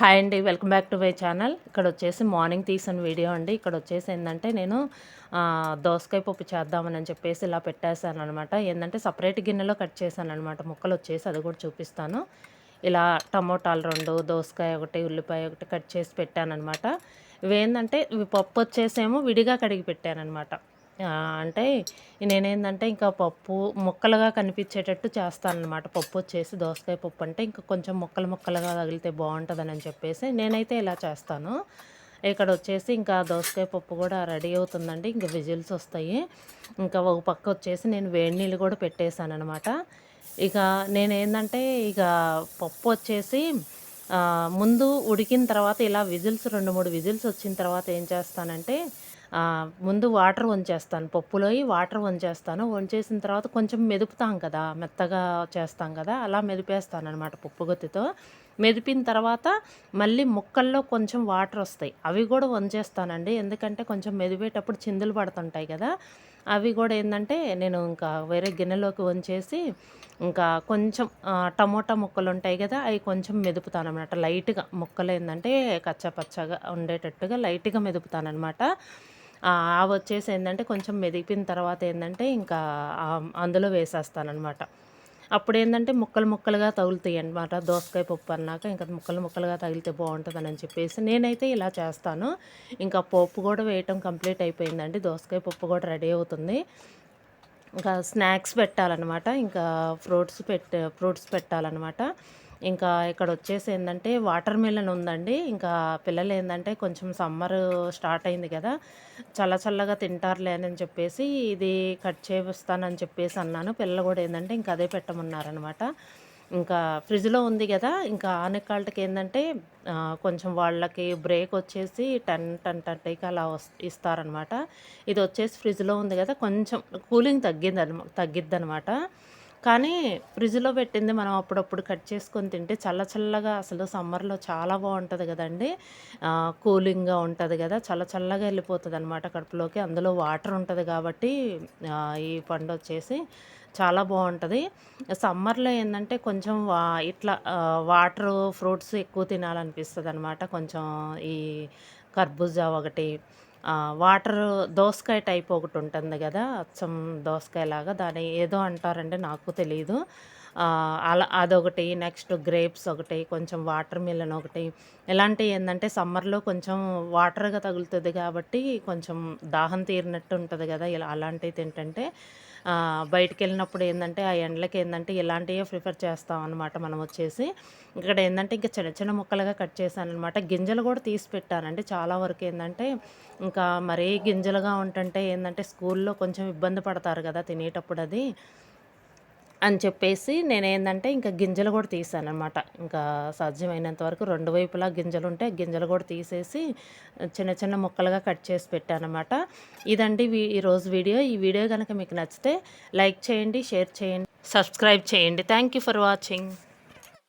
Hi అండి welcome back to my channel. ఇక్కడ వచ్చేసి మార్నింగ్ తీసిన వీడియో అండి. ఇక్కడ వచ్చేసి ఏంటంటే నేను దోసకాయ పప్పు చేద్దామని చెప్పేసి ఇలా పెట్టేశాను అనమాట ఏంటంటే సపరేట్ గిన్నెలో కట్ చేశాను అనమాట ముక్కలు వచ్చేసి అది కూడా చూపిస్తాను. ఇలా టమోటాలు రెండు దోసకాయ ఒకటి ఉల్లిపాయ ఒకటి కట్ చేసి పెట్టాను అనమాట ఇవేంటంటే ఇవి పప్పు వచ్చేసేమో విడిగా కడిగి పెట్టాను అనమాట అంటే నేనేందంటే ఇంకా పప్పు ముక్కలుగా కనిపించేటట్టు చేస్తానన్నమాట. పప్పు వచ్చేసి దోసకాయ పప్పు అంటే ఇంకా కొంచెం ముక్కలు ముక్కలుగా తగిలితే బాగుంటుందని చెప్పేసి నేనైతే ఇలా చేస్తాను. ఇక్కడ వచ్చేసి ఇంకా దోసకాయ పప్పు కూడా రెడీ అవుతుందండి. ఇంకా విజిల్స్ వస్తాయి. ఇంకా ఒక పక్క వచ్చేసి నేను వేడి నీళ్ళు కూడా పెట్టేశాను అనమాట ఇక నేనేందంటే ఇక పప్పు వచ్చేసి ముందు ఉడికిన తర్వాత ఇలా విజిల్స్ రెండు మూడు విజిల్స్ వచ్చిన తర్వాత ఏం చేస్తానంటే ముందు వాటర్ వంచేస్తాను పప్పులో వాటర్ వంచేస్తాను. వంచేసిన తర్వాత కొంచెం మెదుపుతాం కదా మెత్తగా చేస్తాం కదా అలా మెదిపేస్తాను అనమాట పప్పు గొత్తితో. మెదిపిన తర్వాత మళ్ళీ ముక్కల్లో కొంచెం వాటర్ వస్తాయి. అవి కూడా వంచేస్తానండి. ఎందుకంటే కొంచెం మెదిపేటప్పుడు చిందులు పడుతుంటాయి కదా. అవి కూడా ఏంటంటే నేను ఇంకా వేరే గిన్నెలోకి వంచేసి ఇంకా కొంచెం టమోటా ముక్కలు ఉంటాయి కదా అవి కొంచెం మెదుపుతాను అనమాట లైట్గా ముక్కలు ఏంటంటే కచ్చపచ్చగా ఉండేటట్టుగా లైట్గా మెదుపుతాను అనమాట అవి వచ్చేసి ఏంటంటే కొంచెం మెదిపిన తర్వాత ఏంటంటే ఇంకా అందులో వేసేస్తానమాట అప్పుడు ఏంటంటే ముక్కలు ముక్కలుగా తగులుతాయి అనమాట దోసకాయ పప్పు అన్నాక ఇంకా ముక్కలు ముక్కలుగా తగిలితే బాగుంటుందని చెప్పేసి నేనైతే ఇలా చేస్తాను. ఇంకా పప్పు కూడా వేయటం కంప్లీట్ అయిపోయిందండి. దోసకాయ పప్పు కూడా రెడీ అవుతుంది. ఇంకా స్నాక్స్ పెట్టాలన్నమాట. ఇంకా ఫ్రూట్స్ పెట్టే ఫ్రూట్స్ పెట్టాలన్నమాట. ఇంకా ఇక్కడ వచ్చేసి ఏంటంటే వాటర్ మిలన్ ఉందండి. ఇంకా పిల్లలు ఏంటంటే కొంచెం సమ్మర్ స్టార్ట్ అయింది కదా చల్ల చల్లగా తింటారులే అని చెప్పేసి ఇది కట్ చేస్తానని చెప్పేసి అన్నాను. పిల్లలు కూడా ఏంటంటే ఇంకా అదే పెట్టమన్నారనమాట. ఇంకా ఫ్రిడ్జ్లో ఉంది కదా ఇంకా ఆనకాళ్ళకి ఏంటంటే కొంచెం వాళ్ళకి బ్రేక్ వచ్చేసి టెన్ టెన్ థర్టీకి అలా ఇస్తారనమాట. ఇది వచ్చేసి ఫ్రిడ్జ్లో ఉంది కదా కొంచెం కూలింగ్ తగ్గింది తగ్గిద్ది అనమాట కానీ ఫ్రిడ్జ్లో పెట్టింది మనం అప్పుడప్పుడు కట్ చేసుకొని తింటే చల్ల చల్లగా అసలు సమ్మర్లో చాలా బాగుంటుంది కదండి. కూలింగ్గా ఉంటుంది కదా చల్ల చల్లగా వెళ్ళిపోతుంది అనమాట కడుపులోకి. అందులో వాటర్ ఉంటుంది కాబట్టి ఈ పండు వచ్చేసి చాలా బాగుంటుంది. సమ్మర్లో ఏంటంటే కొంచెం వా ఇట్లా వాటర్ ఫ్రూట్స్ ఎక్కువ తినాలనిపిస్తుంది అనమాట కొంచెం ఈ కర్బూజా ఒకటి వాటర్ దోసకాయ టైప్ ఒకటి ఉంటుంది కదా అచ్చం దోసకాయ లాగా దాని ఏదో అంటారంటే నాకు తెలియదు అలా అదొకటి నెక్స్ట్ గ్రేప్స్ ఒకటి కొంచెం వాటర్ మిలన్ ఒకటి. ఇలాంటివి ఏంటంటే సమ్మర్లో కొంచెం వాటర్గా తగులుతుంది కాబట్టి కొంచెం దాహం తీరినట్టు ఉంటుంది కదా ఇలా అలాంటివి ఏంటంటే బయటికి వెళ్ళినప్పుడు ఏంటంటే ఆ ఎండలకి ఏంటంటే ఇలాంటివే ప్రిఫర్ చేస్తాం అనమాట మనం వచ్చేసి. ఇక్కడ ఏంటంటే ఇంకా చిన్న చిన్న ముక్కలుగా కట్ చేశాను అనమాట గింజలు కూడా తీసి పెట్టానండి. చాలా వరకు ఏంటంటే ఇంకా మరీ గింజలుగా ఉంటుంటే ఏంటంటే స్కూల్లో కొంచెం ఇబ్బంది పడతారు కదా తినేటప్పుడు అది. అని చెప్పేసి నేను ఏంటంటే ఇంకా గింజలు కూడా తీసాను అనమాట ఇంకా సాధ్యమైనంత వరకు రెండు వైపులా గింజలు ఉంటే గింజలు కూడా తీసేసి చిన్న చిన్న ముక్కలుగా కట్ చేసి పెట్టాను అనమాట ఇదండి ఈరోజు వీడియో. ఈ వీడియో కనుక మీకు నచ్చితే లైక్ చేయండి షేర్ చేయండి సబ్స్క్రైబ్ చేయండి. Thank you for watching.